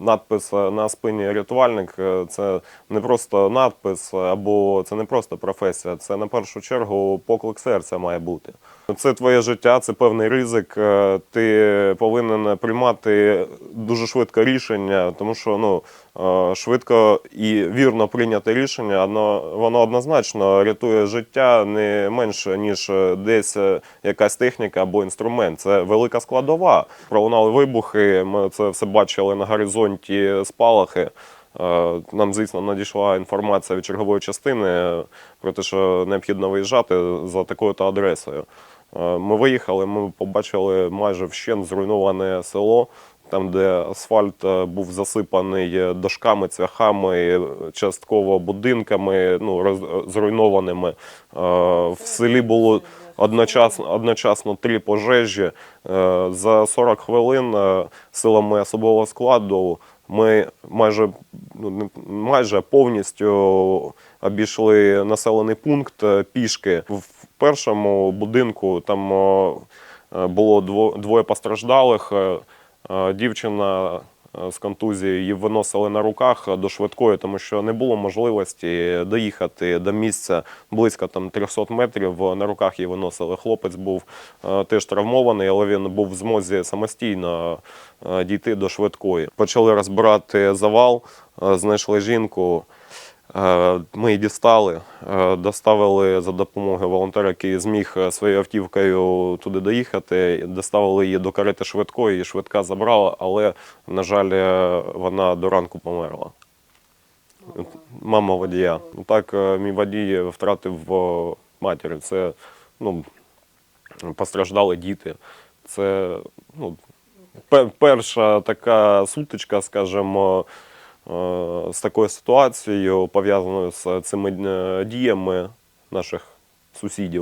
надпис е, на спині рятувальник е, це не просто надпис, або це не просто професія, це на першу чергу поклик серця має бути. Це твоє життя, це певний ризик. е, Ти повинен приймати дуже швидко рішення, тому що ну, е, швидко і вірно прийняте рішення, воно, однозначно рятує життя не менше, ніж десь е, якась техніка або інструмент. Це велика складова. Пролунали вибухи, ми це все бачили на горизонті спалахи. Нам, звісно, надійшла інформація від чергової частини про те, що необхідно виїжджати за такою-то адресою. Е, Ми виїхали, ми побачили майже вщент зруйноване село, там, де асфальт е, був засипаний дошками, цвяхами, частково будинками, ну, роз- зруйнованими. Е, В селі було одночасно, одночасно три пожежі. За 40 хвилин силами особового складу ми майже, ну, майже повністю обійшли населений пункт пішки. Першому будинку там е, було двоє постраждалих. Е, е, Дівчина з контузією її виносили на руках до швидкої, тому що не було можливості доїхати до місця близько там 300 метрів. На руках її виносили. Хлопець був теж травмований, але він був в змозі самостійно дійти до швидкої. Почали розбирати завал, знайшли жінку. Е, Ми її дістали, е, доставили за допомогою волонтера, який зміг е, своєю автівкою туди доїхати. Доставили її до карети швидкої, її швидка забрала, але, на жаль, вона до ранку померла. Мама водія. Так, мій водій втратив матір. Це ну, постраждали діти. Це ну, перша така сутичка, скажімо, з такою ситуацією, пов'язаною з цими е, діями наших сусідів.